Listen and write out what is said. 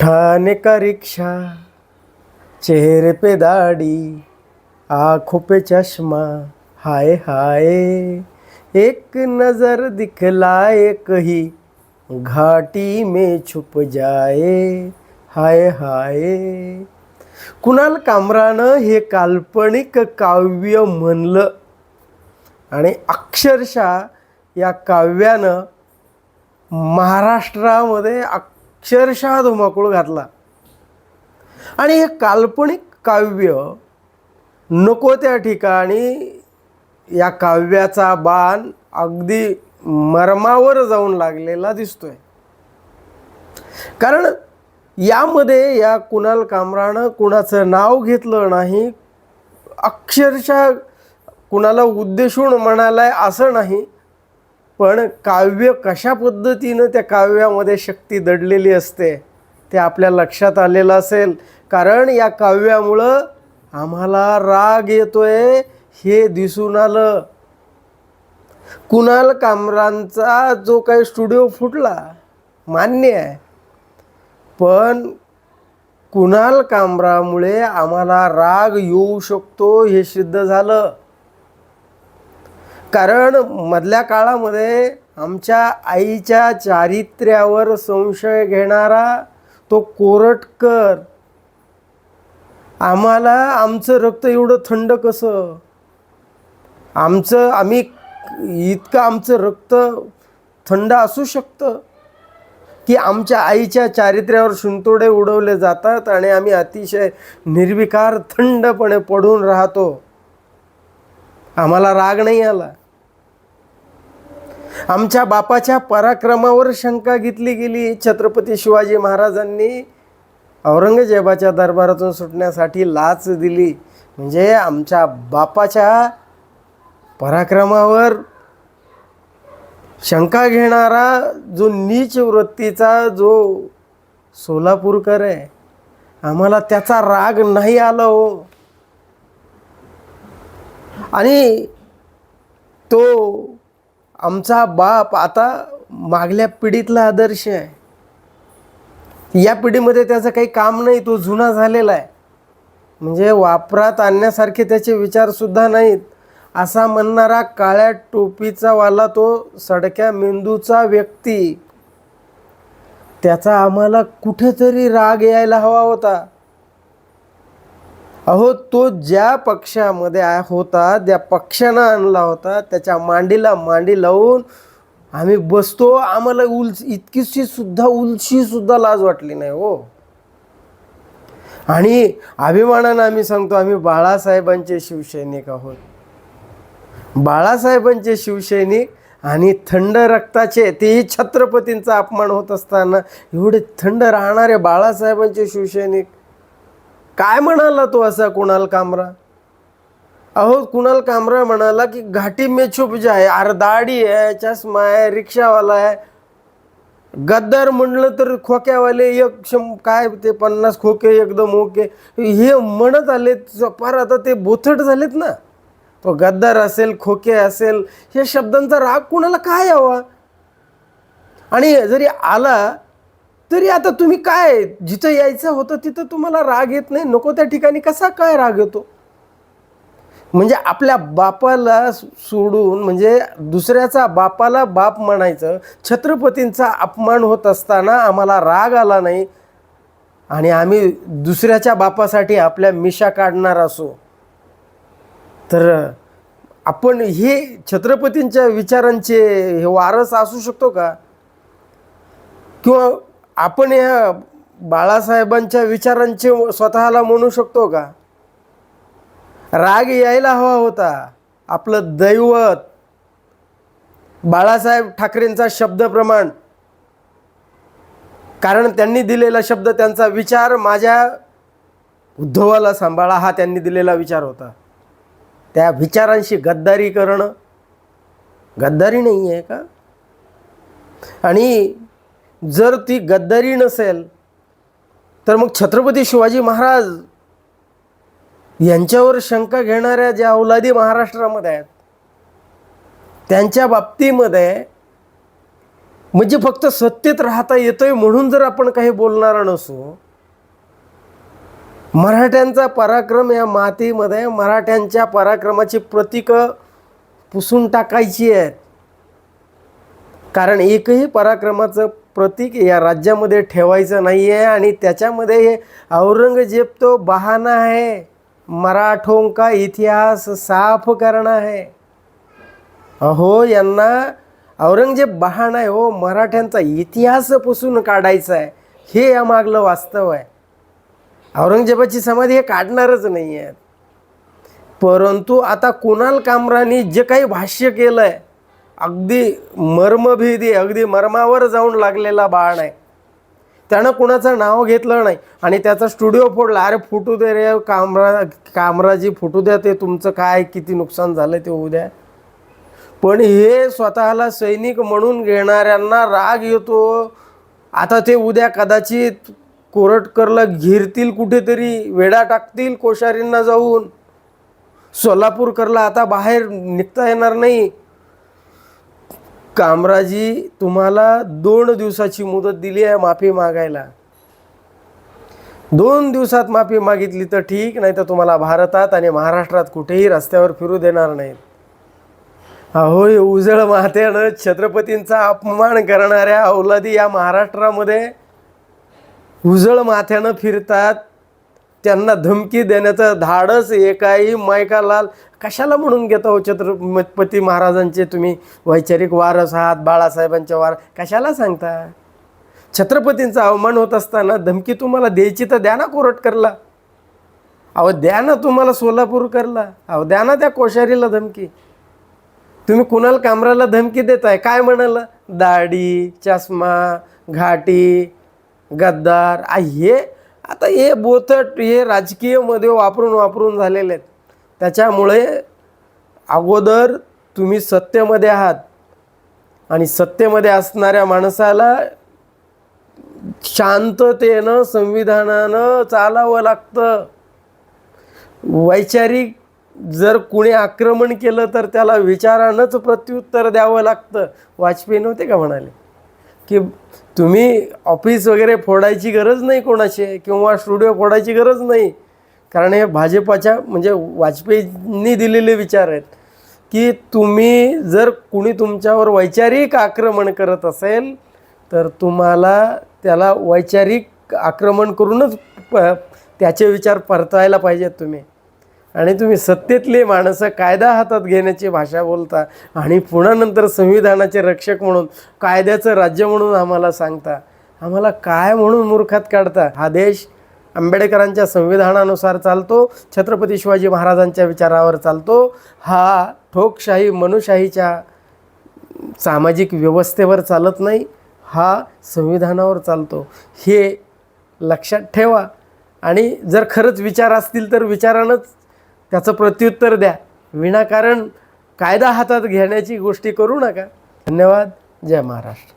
उठाने का रिक्शा चेहरे पे दाढ़ी आँखों पे चश्मा हाय हाय एक नजर दिखलाए कहीं घाटी में छुप जाए हाय हाय। कुणाल कामरानं हे काल्पनिक काव्य म्हणलं आणि अक्षरशः या काव्यानं महाराष्ट्रामध्ये अक्षरशः धुमाकूळ घातला. आणि हे काल्पनिक काव्य नको त्या ठिकाणी या काव्याचा बाण अगदी मर्मावर जाऊन लागलेला दिसतोय. कारण यामध्ये या कुणाल कामरानं कुणाचं नाव घेतलं नाही अक्षरशः कुणाला उद्देशून म्हणालाय असं नाही पण काव्य कशा पद्धतीनं त्या काव्यामध्ये शक्ती दडलेली असते ते आपल्या लक्षात आलेलं असेल. कारण या काव्यामुळं आम्हाला राग येतोय हे दिसून आलं. कुणाल कामरांचा जो काही स्टुडिओ फुटला मान्य आहे. पण कुणाल कामरामुळे आम्हाला राग येऊ शकतो हे सिद्ध झालं. कारण मधल्या काळामध्ये आमच्या आईच्या चारित्र्यावर संशय घेणारा तो कोरटकर आम्हाला आमचं रक्त एवढं थंड कसं? आमचं आम्ही इतकं आमचं रक्त थंड असू शकतं? की आमच्या आईच्या चारित्र्यावर शिंतोडे उडवले जातात आणि आम्ही अतिशय निर्विकार थंडपणे पडून राहतो? आम्हाला राग नाही आला? आमच्या बापाच्या पराक्रमावर शंका घेतली गेली. छत्रपती शिवाजी महाराजांनी औरंगजेबाच्या दरबारातून सुटण्यासाठी लाच दिली. म्हणजे आमच्या बापाच्या पराक्रमावर शंका घेणारा जो नीच वृत्तीचा जो सोलापूरकर आहे आम्हाला त्याचा राग नाही आला हो. आणि तो आमचा बाप आता मागल्या पिढीतला आदर्श आहे. या पिढीमध्ये त्याचं काही काम नाही तो जुना झालेला आहे. म्हणजे वापरात आणण्यासारखे त्याचे विचारसुद्धा नाहीत. असा म्हणणारा काळ्या टोपीचा वाला तो सडक्या मेंदूचा व्यक्ती. त्याचा आम्हाला कुठेतरी राग यायला हवा होता. अहो तो ज्या पक्षामध्ये आ- होता त्या पक्षानं आणला होता त्याच्या मांडीला मांडी लावून आम्ही बसतो. आम्हाला उल इतकीशी सुद्धा उलशी सुद्धा लाज वाटली नाही हो. आणि अभिमानानं आम्ही सांगतो आम्ही बाळासाहेबांचे शिवसैनिक आहोत. बाळासाहेबांचे शिवसैनिक आणि थंड रक्ताचे तेही छत्रपतींचा अपमान होत असताना एवढे थंड राहणारे बाळासाहेबांचे शिवसैनिक काय म्हणाला तो असा कुणाल कामरा? अहो कुणाल कामरा म्हणाला की घाटी में छुप जाय अरे दाढी आहे चष्मा आहे रिक्षावाला आहे गद्दार म्हणलं तर खोक्यावाले एक शं काय ते पन्नास खोके एकदम ओके. हे म्हणत आले फार आता ते बोथट झालेत ना. तो गद्दार असेल खोके असेल या शब्दांचा राग कुणाला काय यावा? आणि जरी आला तरी आता तुम्ही काय जिथं यायचं होतं तिथं तुम्हाला राग येत नाही? नको त्या ठिकाणी कसा काय राग येतो? म्हणजे आपल्या बापाला सोडून म्हणजे दुसऱ्याचा बापाला बाप म्हणायचं छत्रपतींचा अपमान होत असताना आम्हाला राग आला नाही आणि आम्ही दुसऱ्याच्या बापासाठी आपल्या मिशा काढणार असो. तर आपण हे छत्रपतींच्या विचारांचे हे वारस असू शकतो का? किंवा आपण या बाळासाहेबांच्या विचारांचे स्वतःला म्हणू शकतो का? राग यायला हवा होता. आपलं दैवत. बाळासाहेब ठाकरेंचा शब्द प्रमाण. कारण त्यांनी दिलेला शब्द त्यांचा विचार माझ्या उद्धवाला सांभाळा हा त्यांनी दिलेला विचार होता. त्या विचारांशी गद्दारी करणं गद्दारी नाही आहे का? आणि जर ती गद्दारी नसेल तर मग छत्रपती शिवाजी महाराज यांच्यावर शंका घेणाऱ्या ज्या औलादी महाराष्ट्रामध्ये आहेत त्यांच्या बाबतीमध्ये म्हणजे फक्त सत्तेत राहता येतंय म्हणून जर आपण काही बोलणार नसू मराठ्यांचा पराक्रम या मातीमध्ये मराठ्यांच्या पराक्रमाची प्रतीकं पुसून टाकायची आहेत. कारण एकही पराक्रमाचं प्रतीक या राज्यामध्ये ठेवायचं नाही आहे आणि त्याच्यामध्ये हे औरंगजेब तो बहाना आहे. मराठों का इतिहास साफ करणं आहे. अहो यांना औरंगजेब बहाणा आहे हो. मराठ्यांचा इतिहास पुसून काढायचा आहे. हे यामागलं वास्तव आहे. औरंगजेबाची समाधी हे काढणारच नाही आहेत परंतु आता कुणाल कामरानी जे काही भाष्य केलं आहे अगदी मर्मभेदी अगदी मर्मावर जाऊन लागलेला बाण आहे त्यानं कुणाचं नाव घेतलं नाही आणि त्याचा स्टुडिओ फोडला. अरे फुटू दे रे कामरा कामराजी फुटू द्या ते तुमचं काय किती नुकसान झालं ते होऊ द्या. पण हे स्वतःला सैनिक म्हणून घेणाऱ्यांना राग येतो. आता ते उद्या कदाचित कोरटकरला घेरतील कुठेतरी वेडा टाकतील कोश्यारींना जाऊन. सोलापूरकरला आता बाहेर निघता येणार नाही. कामराजी तुम्हाला दोन दिवसाची मुदत दिली आहे माफी मागायला. दोन दिवसात माफी मागितली तर ठीक नाही तर तुम्हाला भारतात आणि महाराष्ट्रात कुठेही रस्त्यावर फिरू देणार नाहीत. अहो उजळ माथ्यानं छत्रपतींचा अपमान करणाऱ्या अवलादी या महाराष्ट्रामध्ये उजळ माथ्यानं फिरतात. त्यांना धमकी देण्याचं धाडस एकाही मायकालाल कशाला म्हणून घेता हो छत्रपती महाराजांचे तुम्ही? वैचारिक वारस आहात बाळासाहेबांच्या वार कशाला सांगता? छत्रपतींचा अवमान होत असताना धमकी तुम्हाला द्यायची तर द्या ना कोरटकरला. अहो द्या ना तुम्हाला सोलापूर करला अहो द्या ना त्या कोश्यारीला धमकी. तुम्ही कुणाला कामराला धमकी देताय? काय म्हणाला? दाढी चष्मा घाटी गद्दार. आ हे आता हे बोथट हे राजकीयमध्ये वापरून वापरून झालेले आहेत. त्याच्यामुळे अगोदर तुम्ही सत्तेमध्ये आहात. आणि सत्तेमध्ये असणाऱ्या माणसाला शांततेनं संविधानानं चालावं लागतं. वैचारिक जर कुणी आक्रमण केलं तर त्याला विचारानंच प्रत्युत्तर द्यावं लागतं. वाजपेयी नव्हते का म्हणाले? की तुम्ही ऑफिस वगैरे फोडायची गरज नाही कोणाचे किंवा स्टुडिओ फोडायची गरज नाही. कारण हे भाजपाच्या म्हणजे वाजपेयींनी दिलेले विचार आहेत की तुम्ही जर कुणी तुमच्यावर वैचारिक आक्रमण करत असेल तर तुम्हाला त्याला वैचारिक आक्रमण करूनच प त्याचे विचार परतायला पाहिजेत तुम्ही. आणि तुम्ही सत्तेतले माणसं कायदा हातात घेण्याची भाषा बोलता आणि पुन्हा नंतर संविधानाचे रक्षक म्हणून कायद्याचं राज्य म्हणून आम्हाला सांगता. आम्हाला काय म्हणून मूर्खात काढता? हा देश आंबेडकरांच्या संविधानानुसार चालतो छत्रपती शिवाजी महाराजांच्या विचारावर चालतो. हा ठोकशाही मनुशाहीच्या सामाजिक व्यवस्थेवर चालत नाही हा संविधानावर चालतो. हे लक्षात ठेवा. आणि जर खरंच विचार असतील तर विचारानंच त्याचं प्रत्युत्तर द्या. विनाकारण कायदा हातात घेण्याची गोष्टी करू नका. धन्यवाद. जय महाराष्ट्र.